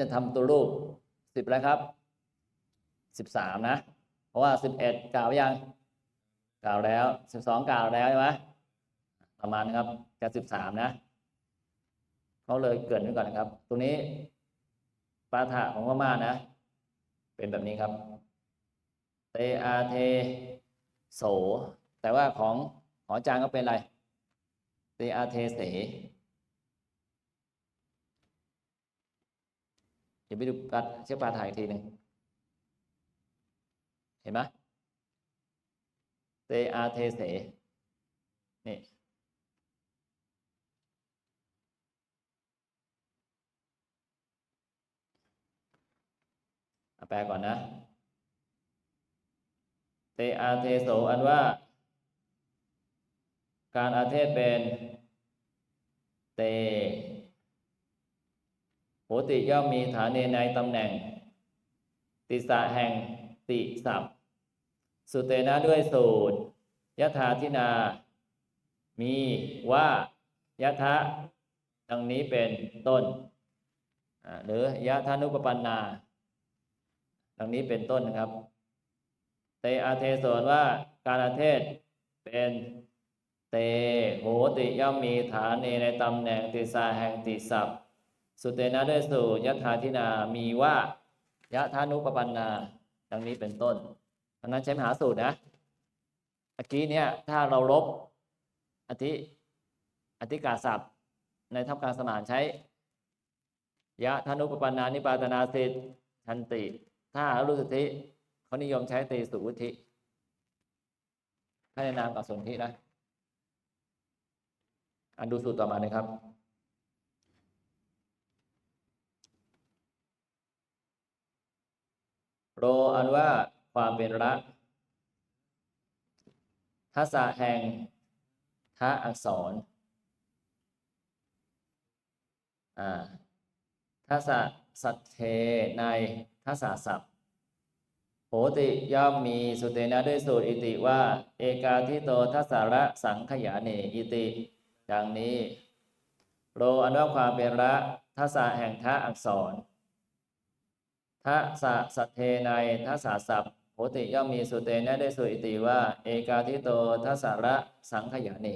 จะทำตัวรูปสิบแล้วครับสิบสามนะ เพราะว่าสิบเอ็ดกล่าวยังกล่าวแล้วสิบสองกล่าวแล้วใช่ไหมประมาณนะครับจะสิบสามนะเขาเลยเกินไว้ก่อนนะครับ ตรงนี้ปาฐะของพม่านะ เป็นแบบนี้ครับเตอาเทโส แต่ว่าของหอจางก็เป็นอะไรเตอาเทเส เดี๋ยวไปดูปัดเชื่อปลาถ่ายอีกทีหนึ่งเห็นไหมเตอาเทเสนี่แปลก่อนนะ เตอาเทโสอันว่า การอาเทศเป็น เต โหติย่อมมีฐานเนในตำแหน่ง ติสะแห่งติสัพสุเตนะด้วยสูตรยถาทินา มีว่ายะทะดังนี้เป็นต้น หรือยะทานุปปันนา ดังนี้เป็นต้นนะครับ เตอาเทสวนว่าการอาเทศเป็นเตโหติย่อมมีฐานเนในตำแหน่งติสาแห่งติสัพ สุเตนะด้วยสูยถาทินามีว่ายะทานุปปันนาดังนี้เป็นต้นดังนั้นใช้มหาสูตรนะเมื่อกี้เนี่ยถ้าเราลบอธิอธิกาศัพท์ในทับกางสมานใช้ ยะทานุปปันนานิปาตนาสิทธิ์ชันติ ถ้าอรุสุทธิเขานิยมใช้ตีสุวุธิให้ในนามกับสนธินะอันดูสูตรต่อมานะครับ โรอันว่าความเป็นระทัศะแห่งทะอักษรทัศะสัตเทในทัศะศัพท์โหติย่อมมีสุเตนะด้วยสูตรอิติว่า เอกาทิโตทัสสาระสังขยาเนอิติ ดังนี้ โรอันว่าความเป็นระทัศะแห่งทะอักษร ทัสะสัทเทในทัสสะสัพโหติย่อมมีสุเตนะได้สุอิติว่า เอกาทิโตทัสสาระสังขยานี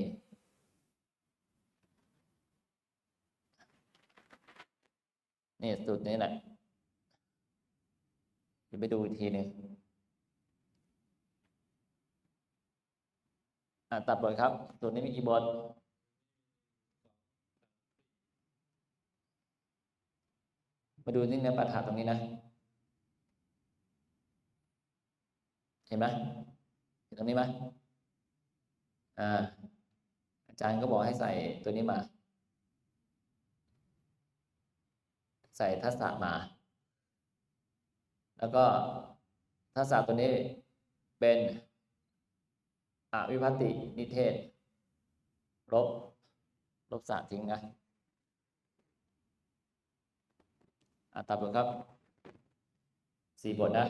นี่สูตรนี้แหละเดี๋ยวไปดูอีกทีหนึ่งอะตัดบทครับสูตรนี้มีกี่บทมาดูนี่เนื้อปัญหาตรงนี้นะ เห็นไหมเห็นตรงนี้ไหมอ่าอาจารย์ก็บอกให้ใส่ตัวนี้มา ใส่ทัศนะมา แล้วก็ทัศนะตัวนี้เป็นอวิพัตินิเทศ ลบ ลบสามทิ้งนะอะตัดบทครับสี่บทนะ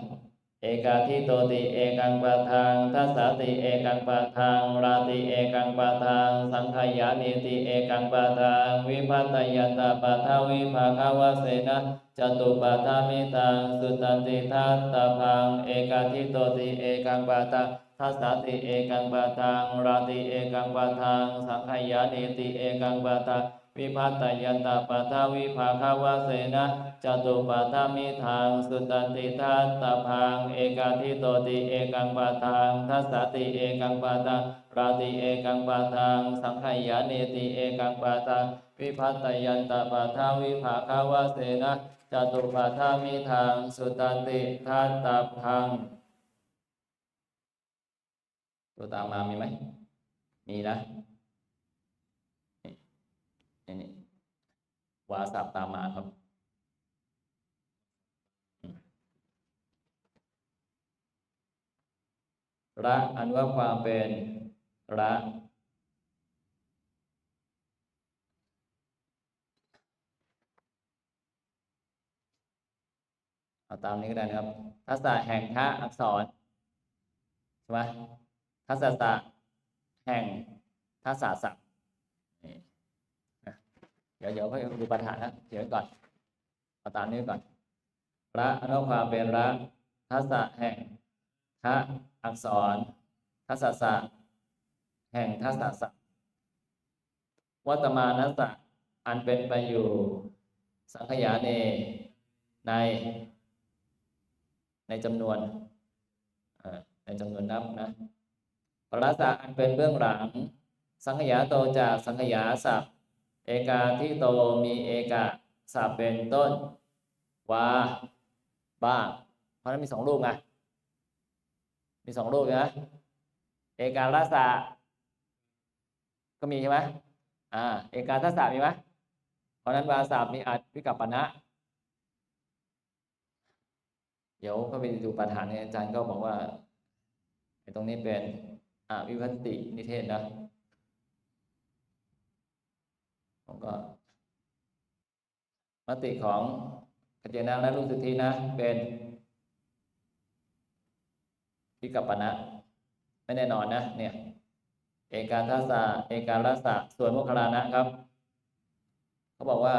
เอกาทิโตติเอกังปะทังทัสสติเอกังปะทังราติเอกังปะทังสังขยานิติเอกังปะทังวิพัตยันตปะทาวิภาคาวเสนะจตุปะทามิตังสุตันติทัตตาพังเอกาทิโตติเอกังปะทังทัสสติเอกังปะทังราติเอกังปะทังสังขยานิติเอกังปะทัง วิพัตยันตปะทาวิภาคาวเสนะจตุปาทามิทางสุตติทัตตพังเอกาทิโตติเอกังปาทังทัสสติเอกังปาทังราติเอกังปาทังสังขยาเนติเอกังปาทังวิพัตยันตปาทาวิภาคาวเสนะจตุปาทามิทางสุตติทัตตพังตัวตามมามีไหมมีนะ นี่นี่ วาสับตามมาครับ ระอันว่าความเป็นระเอาตามนี้ก็ได้นะครับ ทัศะแห่งทะอักษรใช่ไหมทัศะแห่งทัศะศัพท์ เดี๋ยวเดี๋ยวค่อยดูปัญหานะเดี๋ยวก่อนเอาตามนี้ก่อนพระนอกความเป็นระทัศะแห่งทะอักษรทัศสะแห่งทัศสะวัตมานัสสะอันเป็นไปอยู่สังขยาเนในในจำนวนในจำนวนนับนะปรัสะอันเป็นเบื้องหลัง สังขยาโตจากสังขยาศัพท์ เอกาที่โตมีเอกะศัพท์เป็นต้นวาบ้างเพราะนั้นมีสองรูปไงมีสองรูปนะเอกาลัสะก็มีใช่ไหมอ่าเอกาทัสสะมีไหมเพราะนั้นวาศัพท์มีอัดวิกัปปนะ เดี๋ยวก็ไปดูปัญหาเนี่ยอาจารย์ก็บอกว่าตรงนี้เป็นอวิพันตินิเทศนะ ผมก็มติของกัจเจนะและลูกสุธินะ เป็นวิกัปปนะไม่แน่นอนนะเนี่ย เอกาทัสสะเอกาลัสสะส่วนมคคลานะครับ เขาบอกว่า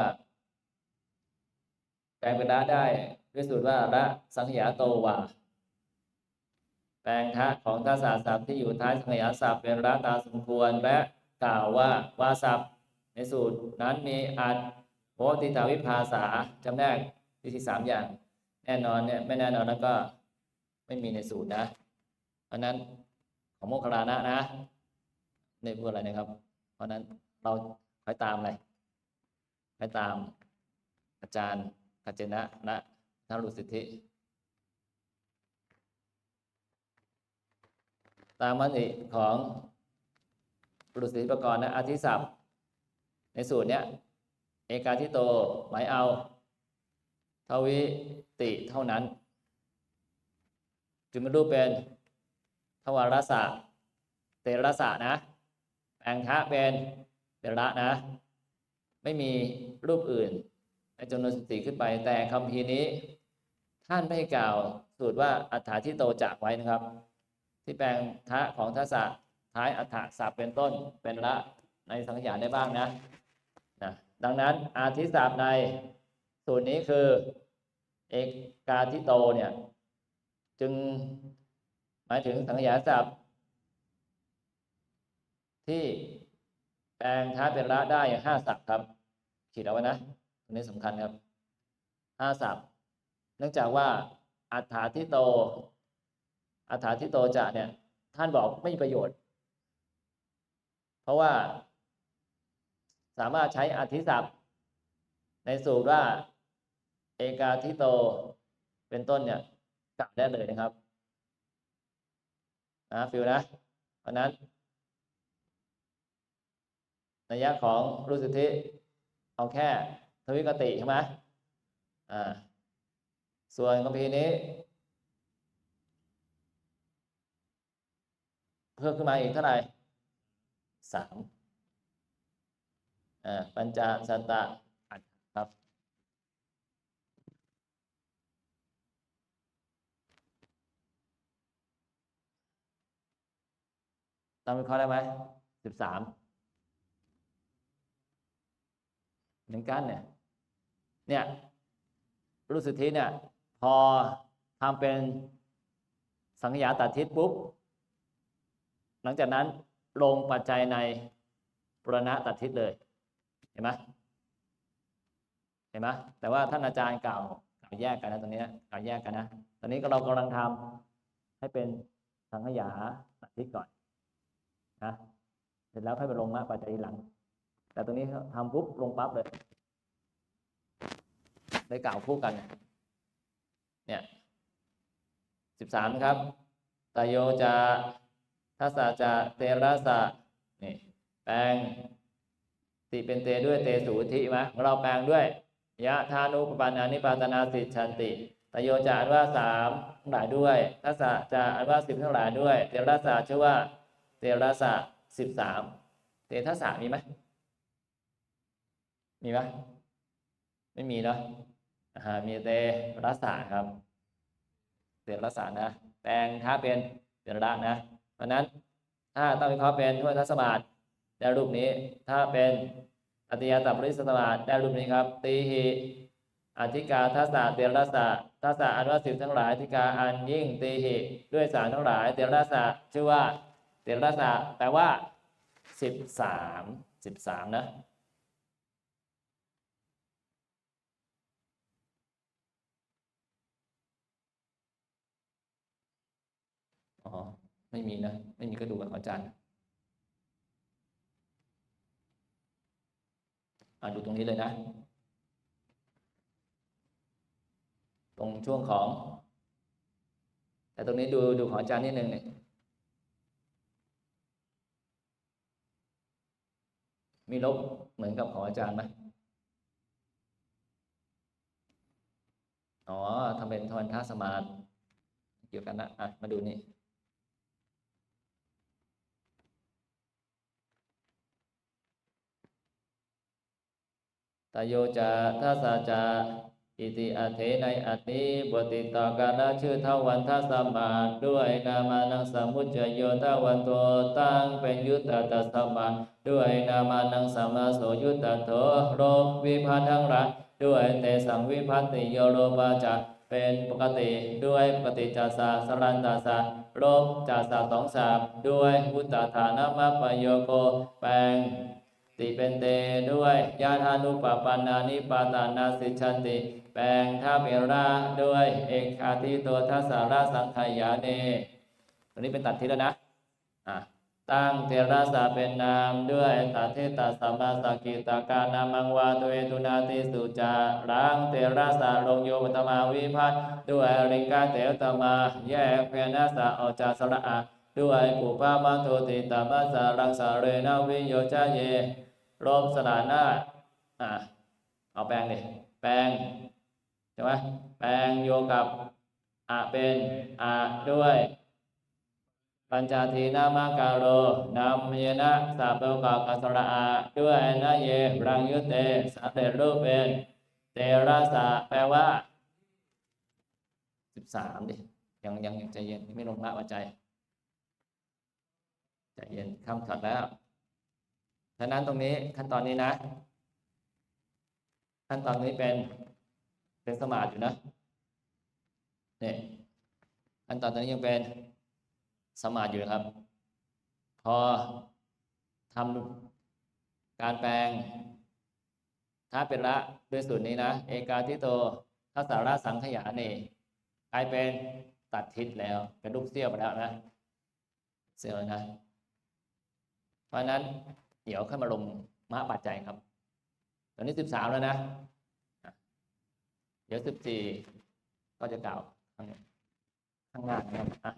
แปลงเป็นละได้ด้วยสูตรว่าละสังขยาโตวาแปลงทะของทัสสะศัพท์ที่อยู่ท้ายสังขยาศัพท์เป็นละตาสมควรและกล่าวว่าวาศัพท์ ในสูตรนั้นมีอัดโพติตาวิภาษาจำแนกวิธีสามอย่าง แน่นอนเนี่ยไม่แน่นอนแล้วก็ไม่มีในสูตรนะ เพราะนั้นของโมคลานะนะในพูดอะไรนะครับ เพราะนั้นเราคอยตามอะไรคอยตามอาจารย์กัจเจนะนะท่านรุสิทธิ ตามมติของรุสิทธิประกรณ์นะอธิศัพท์ ในสูตรเนี้ยเอกาทิโตหมายเอาทวิติเท่านั้น จึงมารูปเป็นทวารสะเตระสะนะแปลงทะเป็นเตระนะ ไม่มีรูปอื่นในจำนวนสติขึ้นไป แต่คำพีนี้ ท่านไม่กล่าวสูตรว่าอัฏฐาที่โตจากไว้นะครับ ที่แปลงทะของทัศะท้ายอัฏฐศัพท์เป็นต้นเป็นละในสังขยาได้บ้างนะ นะดังนั้นอาทิศัพท์ในสูตรนี้คือเอกาทิโตเนี่ย จึงหมายถึงสังขยาศัพท์ที่แปลงท้ายเป็นละได้ห้าศัพท์ครับขีดเอาไว้นะตรงนี้สำคัญครับห้าศัพท์ เนื่องจากว่าอัฏฐาทิโตอัฏฐาทิโตจะเนี่ย ท่านบอกไม่มีประโยชน์ เพราะว่า สามารถใช้อธิศัพท์ ในสูตรว่า เอกาทิโตเป็นต้นเนี่ยกลับได้เลยนะครับนะฟิลนะ เพราะนั้นนัยยะของรุสิทธิเอาแค่ทวิกติใช่ไหมอ่า ส่วนคัมภีนี้ เพิ่มขึ้นมาอีกเท่าไหร่สามอ่า ปัญจสัตตะครับตามวิเคราะห์ได้ไหมสิบสามหมือนกันเนี่ย เนี่ยรู้สึกทีเนี่ย พอทำเป็นสังขยาตัดทิศปุ๊บ หลังจากนั้นลงปัจจัยในปรณะตัดทิศเลย เห็นไหมเห็นไหมแต่ว่าท่านอาจารย์กล่าวกล่าวแยกกันนะตรงนี้กล่าวแยกกันนะตอนนี้ก็เรากำลังทำให้เป็นสังขยาตัดทิศก่อนนะเสร็จแล้วค่อยไปลงมาปัจจัยหลัง แต่ตรงนี้ทำปุ๊บลงปั๊บเลยได้กล่าวคู่กัน เนี่ยสิบสามครับตโยจะทัสจะเตระสะนี่แปลง ติเป็นเตด้วยเตสูทิมของเราแปลงด้วย ยะธานุปปันานิปาตนาสิชันติตโยจะอันว่าสามทั้งหลายด้วยทัสสะจะอันว่าสิบทั้งหลายด้วย เตระสะชื่อว่า เตระสะสิบสามเตทัสสะมีไหมมีไหมไม่มีเนาะอ่ามีเตรัสสะครับ เตรัสสะนะ แปลงถ้าเป็นเตระนะ เพราะนั้นถ้าต้องวิเคราะห์เป็นทวทัศมาตได้รูปนี้ถ้าเป็น อัตยาตับริสตมาตได้รูปนี้ครับตีหิออธิกาทัสสะเตระสะทัสสะอันว่าสิบทั้งหลายอธิกาอันยิ่งตีหิด้วยสารทั้งหลายเตระสะชื่อว่าเตระสะแปลว่าสิบสามสิบสามนะอ๋อ ไม่มีนะ ไม่มีก็ดูกับอาจารย์ อ่าดูตรงนี้เลยนะ ตรงช่วงของ แต่ตรงนี้ดูดูของอาจารย์นิดนึงเนี่ยมีลบเหมือนกับของอาจารย์ไหมอ๋อทำเป็นทวันท่าสมานเกี่ยวกันนะอะมาดูนี่ ตโยจาทัสสะจาอิติอัเทในอัตติบติต่อการละชื่อเทวันทัสสมาด้วยนามานังสมุจจโยทวันโตตั้งเป็นยุตตตัสมาด้วยนามานังสัมมาโสยุตตโถโรวิพัฒน์ทั้งหลายด้วยเตสังวิพัตติโยโรปาจาเป็นปกติด้วยปกติจัสสะสรันตัสสะโรคจัสสะสองสามด้วยวุตตาฐานะมัปปโยโกแปลง ติเป็นเตด้วยญาธานุปปานนานิปาตานาสิชันติ แปลงท่าเปราด้วยเอกขาทิโตทัสสาราสังขยาเนตรงนี้เป็นตัดทิแล้วนะอะตั้งเทระสาเป็นนามด้วยตัเทตัสสมมาสกิตากานามังวาตุเอตุนาติสุจารังเทระสาลงโยมตมาวิพัฒน์ด้วยริงกาเตวตมาแยกเพนัสสะออกจากสระอาด้วยปุปามาโทติตามัสสารังสาเรนาวิโยชาเย ลบสระหน้าอะเอาแปลงดิแปลงใช่ไหมแปลงโยกับอะเป็นอะด้วยปัญจทีนามากาโรนำเยนะสัพเพกากัสระอาด้วยนะเยรังยุเตสัตเตรูปเป็นเตระสะแปลว่าสิบสามดิยังยังยังใจเย็นไม่ลงละว่าใจ ใจเย็นคำถัดแล้ว ฉะนั้นตรงนี้ขั้นตอนนี้นะ ขั้นตอนนี้เป็นเป็นสมาธิอยู่นะเนี่ยขั้นตอนตอนนี้ยังเป็นสมาธิอยู่นะครับ พอทำการแปลงถ้าเป็นละด้วยสูตรนี้นะ เอกาทิโตทัสาระสังขยาเนกลายเป็นตัดทิศแล้ว เป็นรูปเสี้ยวไปแล้วนะ เสี้ยวนะ เพราะนั้น เดี๋ยวค่อยมาลงมหาปัจจัยครับ ตอนนี้สิบสามแล้วนะอะเดี๋ยวสิบสี่ก็จะกล่าวข้างข้างหน้านะครับอะ